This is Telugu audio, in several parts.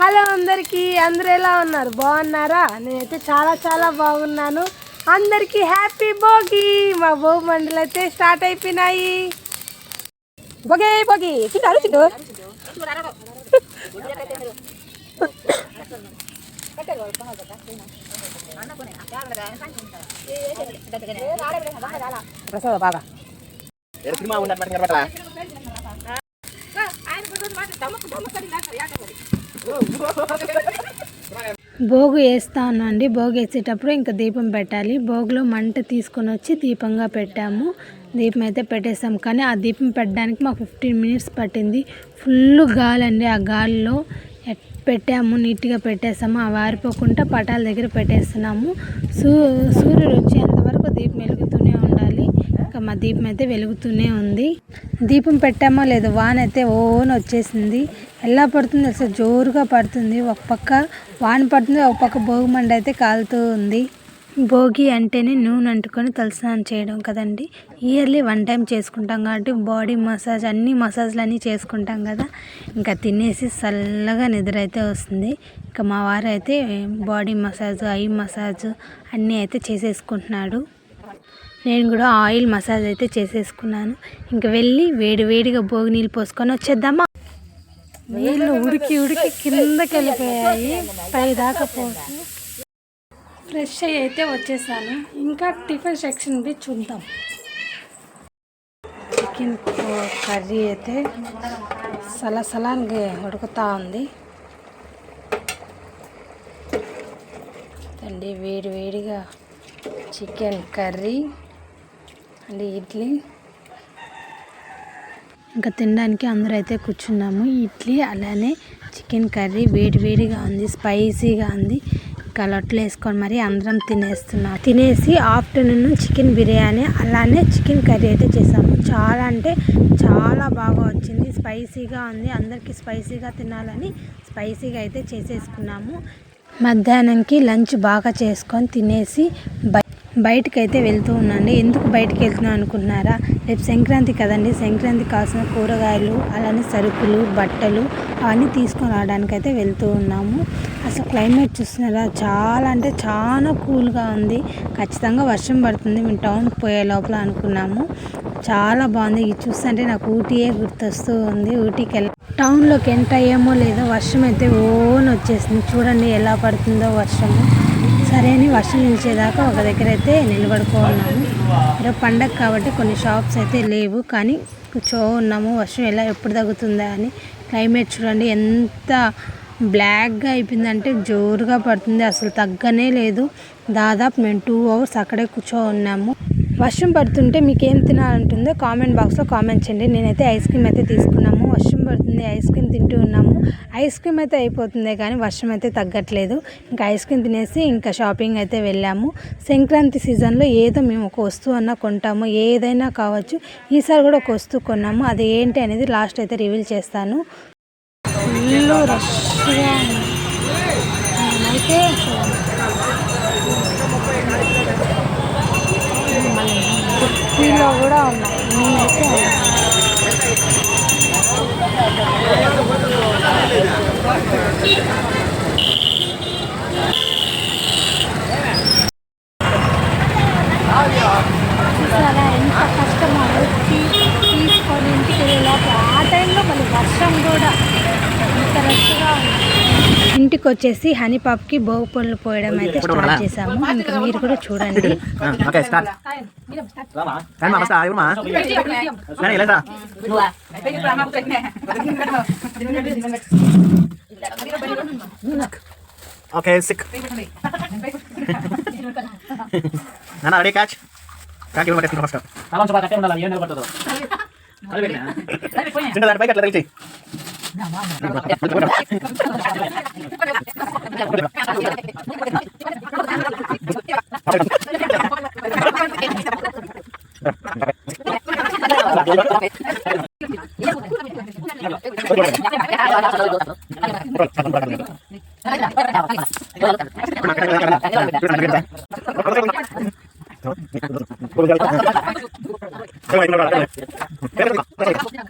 హలో అందరికీ అందరూ ఎలా ఉన్నారు? బాగున్నారా? నేనైతే చాలా చాలా బాగున్నాను. అందరికీ హ్యాపీ భోగి! మా భోగి మండలు అయితే స్టార్ట్ అయిపోయినాయి. భోగే భోగి! ప్రసాద బాగా. సినిమా భోగు వేస్తా అండి భోగు వేసేటప్పుడు ఇంకా దీపం పెట్టాలి. భోగులో మంట తీసుకొని వచ్చి దీపంగా పెట్టాము. దీపం అయితే పెట్టేసాం కానీ ఆ దీపం పెట్టడానికి మాకు ఫిఫ్టీన్ మినిట్స్ పట్టింది. ఫుల్ గాలి అండి ఆ గాలిలో. పెట్టాము నీట్గా పెట్టేసాము. ఆ వారిపోకుండా పటాల దగ్గర పెట్టేస్తున్నాము. సూ సూర్యుడు వచ్చేంత వరకు దీపం వెలుగు ఇంకా మా దీపం అయితే వెలుగుతూనే ఉంది. దీపం పెట్టామో లేదో వాన అయితే ఓన్ వచ్చేసింది. ఎలా పడుతుంది అసలు జోరుగా పడుతుంది. ఒక పక్క వాన పడుతుంది ఒక పక్క భోగిమండ అయితే కాలుతూ ఉంది. భోగి అంటేనే నూనె అంటుకొని తలస్నానం చేయడం కదండి. ఇయర్లీ వన్ టైం చేసుకుంటాం కాబట్టి బాడీ మసాజ్ అన్ని మసాజ్లు అన్నీ చేసుకుంటాం కదా. ఇంకా తినేసి చల్లగా నిద్ర అయితే వస్తుంది. ఇంకా మా వారు అయితే బాడీ మసాజ్ ఐ మసాజ్ అన్నీ అయితే చేసేసుకుంటున్నాడు. నేను కూడా ఆయిల్ మసాజ్ అయితే చేసేసుకున్నాను. ఇంకా వెళ్ళి వేడి వేడిగా భోగి నీళ్ళు పోసుకొని వచ్చేద్దామా? నీళ్ళు ఉడికి ఉడికి కిందకి వెళ్ళిపోయాయి. పైదాకా పోసి ఫ్రెష్ అయ్యి అయితే వచ్చేసాను. ఇంకా టిఫిన్ సెక్షన్ బి చూద్దాం. చికెన్ కర్రీ అయితే సలసలానికి ఉడుకుతూ ఉంది. అండి వేడి వేడిగా చికెన్ కర్రీ. అండ్ ఇడ్లీ. ఇంకా తినడానికి అందరూ అయితే కూర్చున్నాము. ఇడ్లీ అలానే చికెన్ కర్రీ వేడి వేడిగా ఉంది స్పైసీగా ఉంది. ఇంకా లొట్టలు వేసుకొని మరి అందరం తినేస్తున్నాం. తినేసి ఆఫ్టర్నూన్ చికెన్ బిర్యానీ అలానే చికెన్ కర్రీ అయితే చేసాము. చాలా అంటే చాలా బాగా వచ్చింది. స్పైసీగా ఉంది. అందరికీ స్పైసీగా తినాలని స్పైసీగా అయితే చేసేసుకున్నాము. మధ్యాహ్నంకి లంచ్ బాగా చేసుకొని తినేసి బయటకైతే అయితే వెళ్తూ ఉన్నాండి ఎందుకు బయటకు వెళ్తున్నాం అనుకుంటున్నారా? రేపు సంక్రాంతి కదండి. సంక్రాంతి కాసిన కూరగాయలు అలానే సరుకులు బట్టలు అవన్నీ తీసుకొని రావడానికి అయితే వెళ్తూ ఉన్నాము. అసలు క్లైమేట్ చూస్తున్నారా? చాలా అంటే చాలా కూల్గా ఉంది. ఖచ్చితంగా వర్షం పడుతుంది. మేము టౌన్కి పోయే లోపల అనుకున్నాము. చాలా బాగుంది. ఇది చూస్తుంటే నాకు ఊటీయే గుర్తొస్తూ ఉంది. ఊటీకి వెళ్ళ టౌన్లోకి ఎంటర్ అయ్యామో లేదో వర్షం అయితే ఓన్ వచ్చేసింది. చూడండి ఎలా పడుతుందో వర్షము. సరే అని వర్షం నిలిచేదాకా ఒక దగ్గర అయితే నిలబడుకోన్నాము. ఈరోజు పండగ కాబట్టి కొన్ని షాప్స్ అయితే లేవు. కానీ కూర్చో ఉన్నాము. వర్షం ఎలా ఎప్పుడు తగ్గుతుందా అని క్లైమేట్ చూడండి. ఎంత బ్లాక్గా అయిపోయిందంటే జోరుగా పడుతుంది. అసలు తగ్గనే లేదు. దాదాపు మేము టూ అవర్స్ అక్కడే కూర్చో ఉన్నాము. వర్షం పడుతుంటే మీకు ఏం తినాలంటుందో కామెంట్ బాక్స్లో కామెంట్ చేయండి. నేనైతే ఐస్ క్రీమ్ అయితే తీసుకున్నాము. వర్షం పడుతుంది ఐస్ క్రీమ్ తింటూ ఉన్నాము. ఐస్ క్రీమ్ అయితే అయిపోతుంది కానీ వర్షం అయితే తగ్గట్లేదు. ఇంకా ఐస్ క్రీమ్ తినేసి ఇంకా షాపింగ్ అయితే వెళ్ళాము. సంక్రాంతి సీజన్లో ఏదో మేము ఒక వస్తువు అన్నా కొంటాము. ఏదైనా కావచ్చు. ఈసారి కూడా ఒక వస్తువు కొన్నాము. అది ఏంటి అనేది లాస్ట్ అయితే రివీల్ చేస్తాను. ఫుల్ రష్గా ఉంది. కూడా ఉన్నాయి. నేనైతే చూసారా ఎంత కష్టమో వచ్చి తీసుకొని ఇంటికి వెళ్ళే లోపల ఆ టైంలో మళ్ళీ వర్షం కూడా ఇంత రష్గా ఉంది ఇంటికి వచ్చేసి హనీ పాప్కి భోగి పళ్ళు పోయడం అయితే స్టార్ట్ చేసాము ఇంకా మీరు కూడా చూడండి. Okay sick. నాన్న రెడీ క్యాచ్ ఇవ్వమంటే ఫస్ట్ కట్టే ఉండాలి ఏం నిలబడుతుందో. చిన్న అట్లా Terima kasih.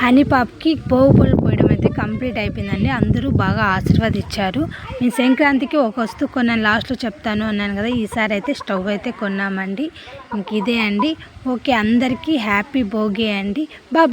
హనీ పాప్కి పోవు పోయడం అయితే కంప్లీట్ అయిపోయిందండి. అందరూ బాగా ఆశీర్వదించారు. నేను సంక్రాంతికి ఒక వస్తువు కొన్నాను లాస్ట్లో చెప్తాను అన్నాను కదా ఈసారి అయితే స్టవ్ అయితే కొన్నామండి. ఇంక ఇదే అండి. ఓకే అందరికీ హ్యాపీ భోగి అండి. బాయ్.